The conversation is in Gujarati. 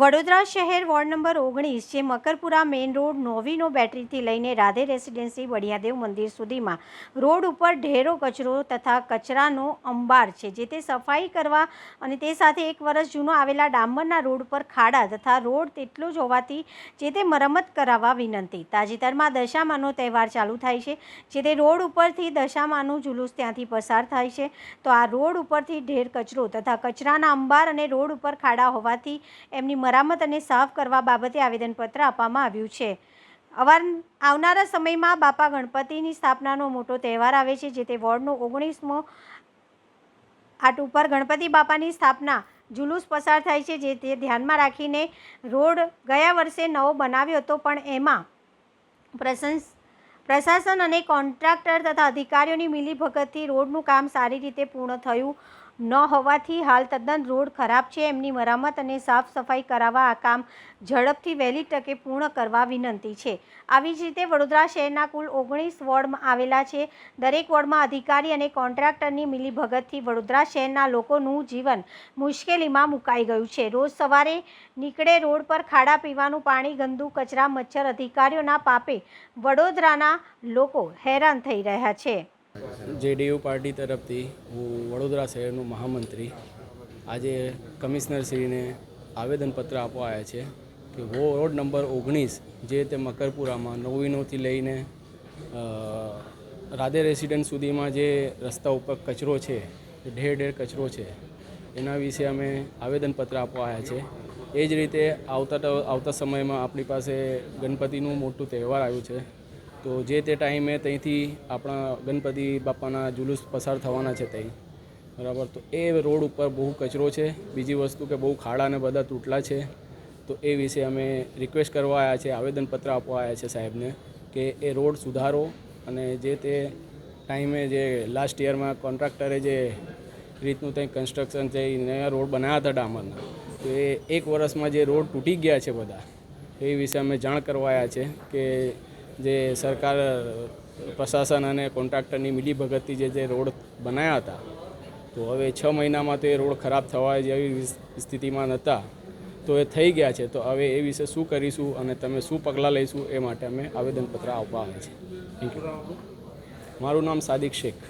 વડોદરા શહેર વોર્ડ નંબર ઓગણીસ, જે મકરપુરા મેઇન રોડ નોવીનો બેટરીથી લઈને રાધે રેસિડેન્સી વડિયાદેવ મંદિર સુધીમાં. રોડ ઉપર ઢેરો કચરો તથા કચરાનો અંબાર છે, જે તે સફાઈ કરવા અને તે સાથે એક વર્ષ જૂનો આવેલા ડામરના રોડ પર ખાડા તથા રોડ તેટલો જ હોવાથી જે તે મરમત કરાવવા વિનંતી. તાજેતરમાં દશામાનો તહેવાર ચાલુ થાય છે, જે તે રોડ ઉપરથી દશામાનું જુલુસ ત્યાંથી પસાર થાય છે. તો આ રોડ ઉપરથી ઢેર કચરો તથા કચરાના અંબાર અને રોડ ઉપર ખાડા હોવાથી એમની મરામત અને સાફ કરવા બાબતે આવેદનપત્ર આપવામાં આવ્યું છે. અવાર, આવનારા સમયમાં બાપા ગણપતિની સ્થાપનાનો મોટો તહેવાર આવે છે, જે તે વોર્ડનો ઓગણીસમો આટ ઉપર ગણપતિ બાપાની સ્થાપના જુલુસ પસાર થાય છે, જે તે ધ્યાનમાં રાખીને રોડ ગયા વર્ષે નવો બનાવ્યો હતો, પણ એમાં પ્રશંસ, પ્રશાસન અને કોન્ટ્રાક્ટર તથા અધિકારીઓની મિલીભગતથી રોડનું કામ સારી રીતે પૂર્ણ થયું ન હોવાથી હાલ તદ્દન રોડ ખરાબ છે. એમની મરામત અને સાફ સફાઈ કરાવવા આ કામ ઝડપથી વહેલી તકે પૂર્ણ કરવા વિનંતી છે. આવી જ રીતે વડોદરા શહેરના કુલ ઓગણીસ વોર્ડમાં આવેલા છે. દરેક વોર્ડમાં અધિકારી અને કોન્ટ્રાક્ટરની મિલીભગતથી વડોદરા શહેરના લોકોનું જીવન મુશ્કેલીમાં મુકાઈ ગયું છે. રોજ સવારે નીકળે રોડ પર ખાડા પીવાનું પાણી, ગંદુ કચરા, મચ્છર અધિકારીઓના પાપે વડોદરાના લોકો હેરાન થઈ રહ્યા છે. જેડીયુ પાર્ટી તરફથી હું વડોદરા શહેરનો મહામંત્રી આજે કમિશનરશ્રીને આવેદનપત્ર આપવા આવ્યા છે કે વો રોડ નંબર ઓગણીસ જે તે મકરપુરામાં નવીનોથી લઈને રાધે રેસિડેન્ટ સુધીમાં જે રસ્તા ઉપર કચરો છે ઢેર ઢેર કચરો છે, એના વિશે અમે આવેદનપત્ર આપવા આવ્યા છે. એ જ રીતે આવતા આવતા સમયમાં આપણી પાસે ગણપતિનું મોટું તહેવાર આવ્યું છે. તો જે તે ટાઈમે ત્યાંથી આપણા ગણપતિ બાપાના જુલુસ પસાર થવાના છે ત્યાં. બરાબર? તો એ રોડ ઉપર બહુ કચરો છે. બીજી વસ્તુ કે બહુ ખાડા ને બધા તૂટલા છે. તો એ વિશે અમે રિક્વેસ્ટ કરવા આવ્યા છે, આવેદનપત્ર આપવા આવ્યા છે સાહેબને કે એ રોડ સુધારો અને જે તે ટાઈમે જે લાસ્ટ યરમાં કોન્ટ્રાક્ટરે જે રીતનું ત્યાં કન્સ્ટ્રક્શન છે, એ નયા રોડ બનાવ્યા હતા ડામરના. તો એ એક વર્ષમાં જે રોડ તૂટી ગયા છે બધા, એ વિશે અમે જાણ કરવા આવ્યા છે કે જે સરકાર પ્રશાસન અને કોન્ટ્રાક્ટરની મિલીભગતથી જે જે રોડ બનાવ્યા હતા તો હવે છ મહિનામાં તો એ રોડ ખરાબ થવા જેવી સ્થિતિમાં નહોતા તો એ થઈ ગયા છે. તો હવે એ વિશે શું કરીશું અને તમે શું પગલાં લઈશું એ માટે અમે આવેદનપત્ર આપવા આવે છે. થેન્ક યુ મારું નામ સાદિક શેખ.